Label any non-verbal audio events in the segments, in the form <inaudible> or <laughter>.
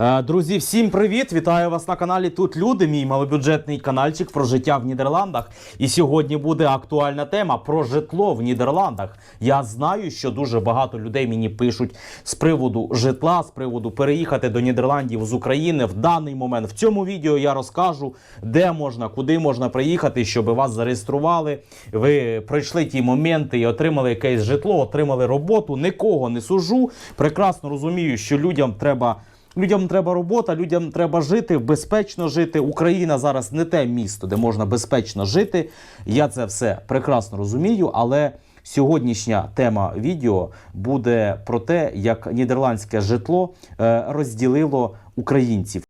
Е, Друзі, всім привіт! Вітаю вас на каналі Тут Люди, мій малобюджетний каналчик про життя в Нідерландах. І сьогодні буде актуальна тема про житло в Нідерландах. Я знаю, що дуже багато людей мені пишуть з приводу житла, з приводу переїхати до Нідерландів з України. В даний момент в цьому відео я розкажу, де можна, куди можна приїхати, щоб вас зареєстрували. Ви пройшли ті моменти і отримали якесь житло, отримали роботу. Нікого не сужу. Прекрасно розумію, що людям треба. Людям треба робота, людям треба жити, безпечно жити. Україна зараз не те місто, де можна безпечно жити. Я це все прекрасно розумію, але сьогоднішня тема відео буде про те, як нідерландське житло е, розділило українців.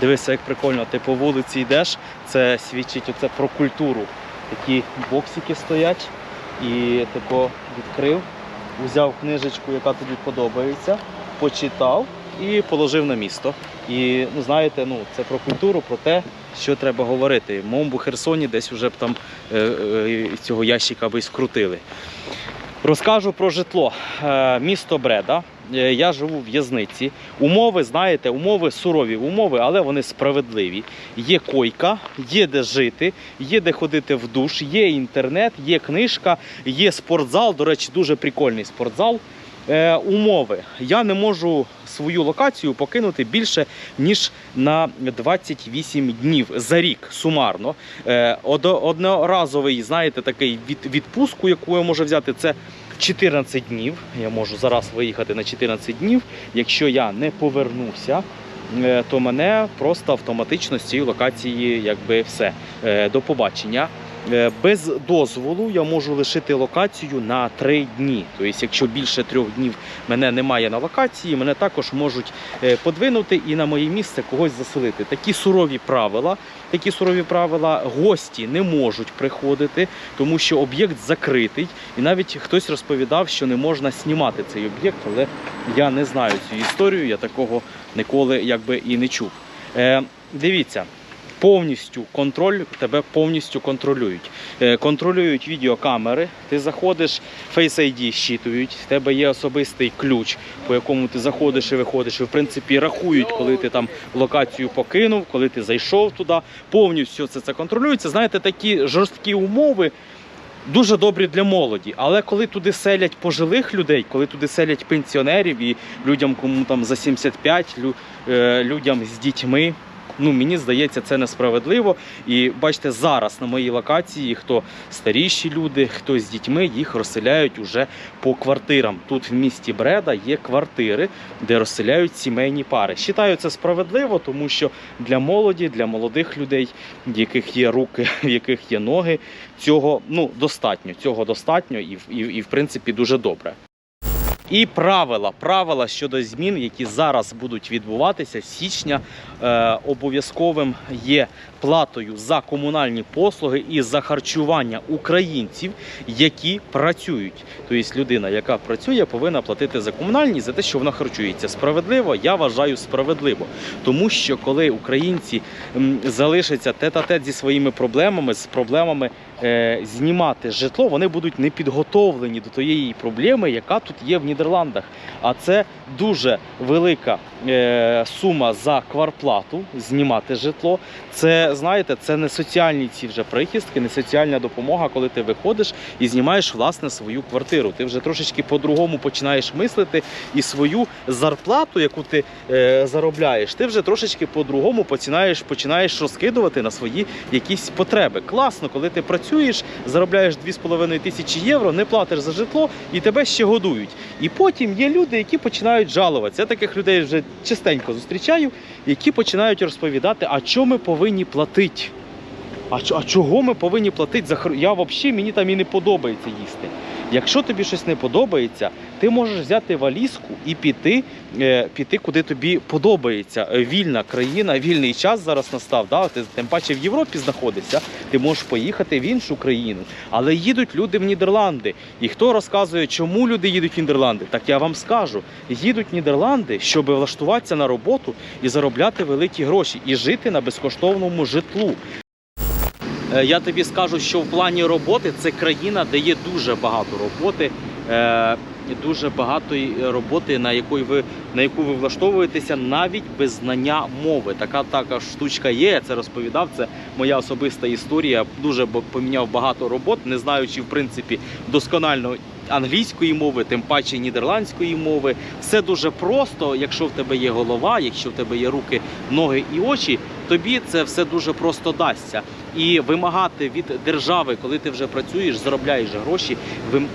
Дивися, як прикольно, ти по вулиці йдеш. Це свідчить оце про культуру. Такі боксики стоять, і типу відкрив, взяв книжечку, яка тобі подобається, почитав і положив на місто. І ну знаєте, ну це про культуру, про те, що треба говорити. В моєму Херсоні десь вже б там е, е, цього ящика би скрутили. Розкажу про житло. Е, місто Бреда. Е, Я живу в в'язниці. Умови, знаєте, умови сурові умови, але вони справедливі. Є койка, є де жити, є де ходити в душ, є інтернет, є книжка, є спортзал. До речі, дуже прикольний спортзал. Е, умови. Я не можу свою локацію покинути більше ніж на 28 днів за рік сумарно. Е, одноразовий, знаєте, такий від, відпустку, яку я можу взяти, це 14 днів. Я можу зараз виїхати на 14 днів. Якщо я не повернуся, е, то мене просто автоматично з цієї локації, якби все. Е, До побачення. Е, Без дозволу я можу лишити локацію на 3 дні. Тобто, якщо більше трьох днів мене немає на локації, мене також можуть е, подвинути і на моє місце когось заселити. Такі сурові правила. Такі сурові правила гості не можуть приходити, тому що об'єкт закритий. І навіть хтось розповідав, що не можна знімати цей об'єкт, але я не знаю цю історію. Я такого ніколи якби і не чув. Е, дивіться. Повністю контроль тебе повністю контролюють. Е, контролюють відеокамери. Ти заходиш, Face ID щитують, в тебе є особистий ключ, по якому ти заходиш і виходиш. І в принципі рахують, коли ти там локацію покинув, коли ти зайшов туди. Повністю це, це контролюється. Знаєте, такі жорсткі умови. Дуже добрі для молоді, але коли туди селять пожилих людей, коли туди селять пенсіонерів і людям, кому там за 75, лю- е, людям з дітьми, ну мені здається, це несправедливо. І бачите, зараз на моїй локації, хто старіші люди, хто з дітьми, їх розселяють уже по квартирам. Тут в місті Бреда є квартири, де розселяють сімейні пари. Считаю це справедливо, тому що для молоді, для молодих людей, в яких є руки, <laughs> в яких є ноги, цього ну достатньо. Цього достатньо і, і, і в принципі дуже добре. І правила, правила щодо змін, які зараз будуть відбуватися з січня, е, обов'язковим є платою за комунальні послуги і за харчування українців, які працюють. Тобто людина, яка працює, повинна платити за комунальні за те, що вона харчується. Справедливо, я вважаю справедливо, тому що коли українці залишаться тет-а-тет зі своїми проблемами, з проблемами знімати житло, вони будуть не підготовлені до тієї проблеми, яка тут є в Нідерландах. А це дуже велика е, сума за кварплату знімати житло. Це знаєте, це не соціальні ці вже прихистки, не соціальна допомога, коли ти виходиш і знімаєш власне свою квартиру. Ти вже трошечки по-другому починаєш мислити і свою зарплату, яку ти е, заробляєш, ти вже трошечки по-другому починаєш, починаєш розкидувати на свої якісь потреби. Класно, коли ти працюєш, заробляєш 2,5 тисячі євро, не платиш за житло і тебе ще годують. І потім є люди, які починають жалуватися. Я таких людей вже частенько зустрічаю, які починають розповідати, а чому ми повинні платити. А чого ми повинні платити за хр... Я взагалі мені там і не подобається їсти. Якщо тобі щось не подобається, ти можеш взяти валізку і піти, е, піти куди тобі подобається. Е, Вільна країна, вільний час зараз настав. Да? Ти тим паче в Європі знаходишся, ти можеш поїхати в іншу країну. Але їдуть люди в Нідерланди. І хто розказує, чому люди їдуть в Нідерланди? Так я вам скажу: їдуть в Нідерланди, щоб влаштуватися на роботу і заробляти великі гроші, і жити на безкоштовному житлу. Е, Я тобі скажу, що в плані роботи це країна, де є дуже багато роботи. Е, дуже багатої роботи, на якої ви на яку ви влаштовуєтеся навіть без знання мови. Така така штучка є. Я це розповідав. Це моя особиста історія. Дуже поміняв багато робот, не знаючи в принципі досконально англійської мови, тим паче нідерландської мови. Все дуже просто, якщо в тебе є голова, якщо в тебе є руки, ноги і очі, тобі це все дуже просто дасться. І вимагати від держави, коли ти вже працюєш, заробляєш гроші,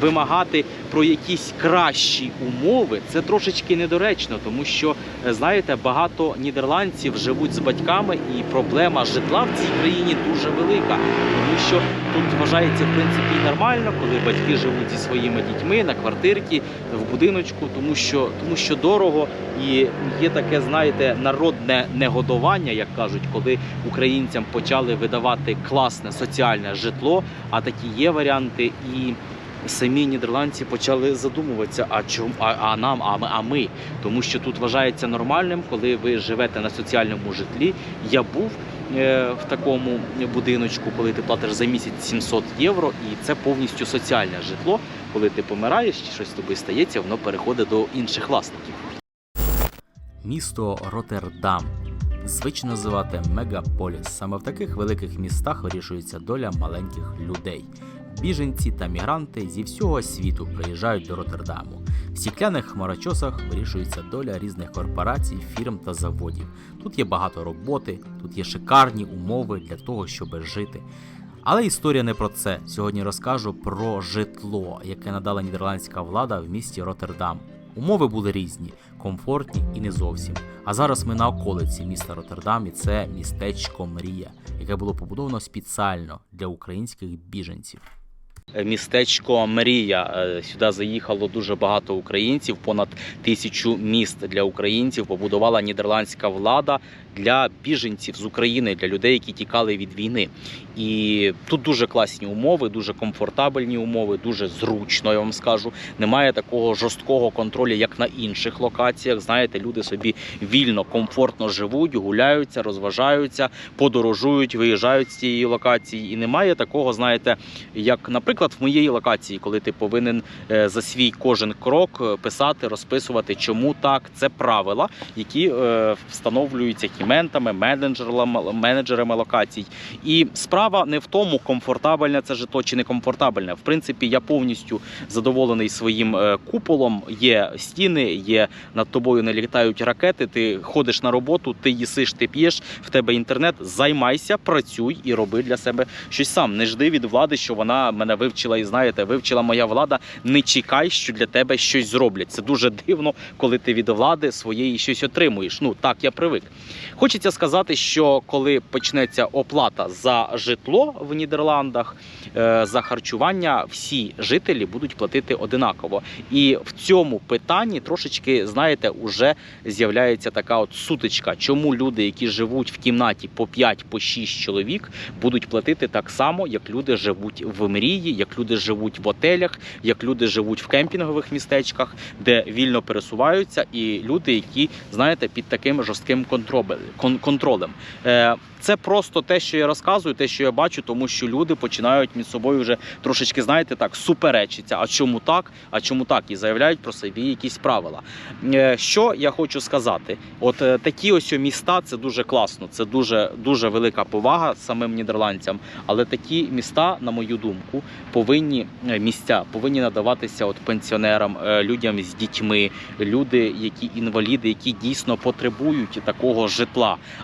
вимагати про якісь кращі умови, це трошечки недоречно, тому що е, знаєте, багато нідерландців живуть з батьками, і проблема житла в цій країні дуже велика, тому що тут вважається в принципі нормально, коли батьки живуть зі своїми дітьми на квартирці, в будиночку, тому що тому що дорого і є таке, знаєте, народне негодування, як кажуть, коли українцям почали видавати класне соціальне житло, а такі є варіанти і. Самі нідерландці почали задумуватися, а чому а, а нам, а ми, а ми, тому що тут вважається нормальним, коли ви живете на соціальному житлі. Я був в такому будиночку, коли ти платиш за місяць 700 євро, і це повністю соціальне житло. Коли ти помираєш чи щось з тобою стається, воно переходить до інших власників. Місто Роттердам. Звично називати мегаполіс. Саме в таких великих містах вирішується доля маленьких людей. Біженці та мігранти зі всього світу приїжджають до Роттердаму. В стікляних хмарочосах вирішується доля різних корпорацій, фірм та заводів. Тут є багато роботи, тут є шикарні умови для того, щоб жити. Але історія не про це. Сьогодні розкажу про житло, яке надала нідерландська влада в місті Роттердам. Умови були різні, комфортні і не зовсім. А зараз ми на околиці міста Роттердам, і це містечко Мрія, яке було побудовано спеціально для українських біженців. Містечко Мрія. Е, Сюди заїхало дуже багато українців. Понад тисячу міст для українців побудувала нідерландська влада для біженців з України, для людей, які тікали від війни. І тут дуже класні умови, дуже комфортабельні умови, дуже зручно. Я вам скажу. Немає такого жорсткого контролю, як на інших локаціях. Знаєте, люди собі вільно, комфортно живуть, гуляються, розважаються, подорожують, виїжджають з цієї локації. І немає такого, знаєте, як, наприклад, в моєї локації, коли ти повинен е, за свій кожен крок е, писати, розписувати, чому так. Це правила, які е, встановлюються менеджерами, менеджерами локацій. І справа не в тому, комфортабельне це житло чи не комфортабельне. В принципі, я повністю задоволений своїм е, куполом. Є стіни, є над тобою не літають ракети. Ти ходиш на роботу, ти їсиш, ти п'єш, в тебе інтернет. Займайся, працюй і роби для себе щось сам. Не жди від влади, що вона мене вивчила і знаєте, вивчила моя влада. Не чекай, що для тебе щось зроблять. Це дуже дивно, коли ти від влади своєї щось отримуєш. Ну так я привик. Хочеться сказати, що коли почнеться оплата за житло в Нідерландах, е, за харчування, всі жителі будуть платити одинаково. І в цьому питанні трошечки, знаєте, уже з'являється така от сутичка, чому люди, які живуть в кімнаті по 5 по 6 чоловік, будуть платити так само, як люди живуть в мрії, як люди живуть в отелях, як люди живуть в кемпінгових містечках, де вільно пересуваються, і люди, які знаєте, під таким жорстким контролем. Кон- контролем. Е, Це просто те, що я розказую, те, що я бачу, тому що люди починають між собою вже трошечки, знаєте, так суперечиться. А чому так? А чому так? І заявляють про собі якісь правила. Е, Що я хочу сказати? От е, такі ось міста це дуже класно, це дуже дуже велика повага самим нідерландцям. Але такі міста, на мою думку, повинні місця повинні надаватися от пенсіонерам, людям з дітьми, люди, які інваліди, які дійсно потребують такого житла.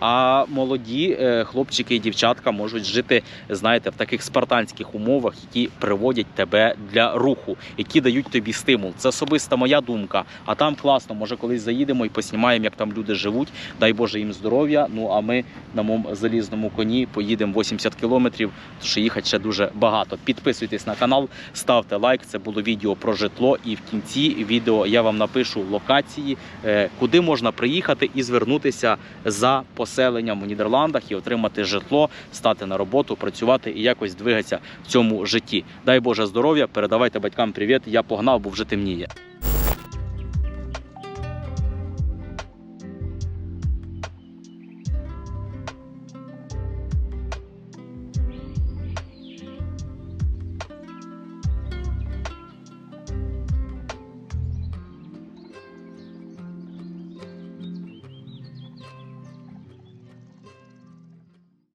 А молоді е, хлопчики і дівчатка можуть жити, знаєте, в таких спартанських умовах, які приводять тебе для руху, які дають тобі стимул. Це особиста моя думка. А там класно, може, колись заїдемо і поснімаємо, як там люди живуть. Дай Боже їм здоров'я. Ну а ми на моєму залізному коні поїдемо 80 кілометрів, тому що їхати ще дуже багато. Підписуйтесь на канал, ставте лайк. Це було відео про житло. І в кінці відео я вам напишу локації, е, куди можна приїхати і звернутися за поселенням у Нідерландах і отримати житло, стати на роботу, працювати і якось двигатися в цьому житті. Дай Боже здоров'я, передавайте батькам привіт. Я погнав, бо вже темніє.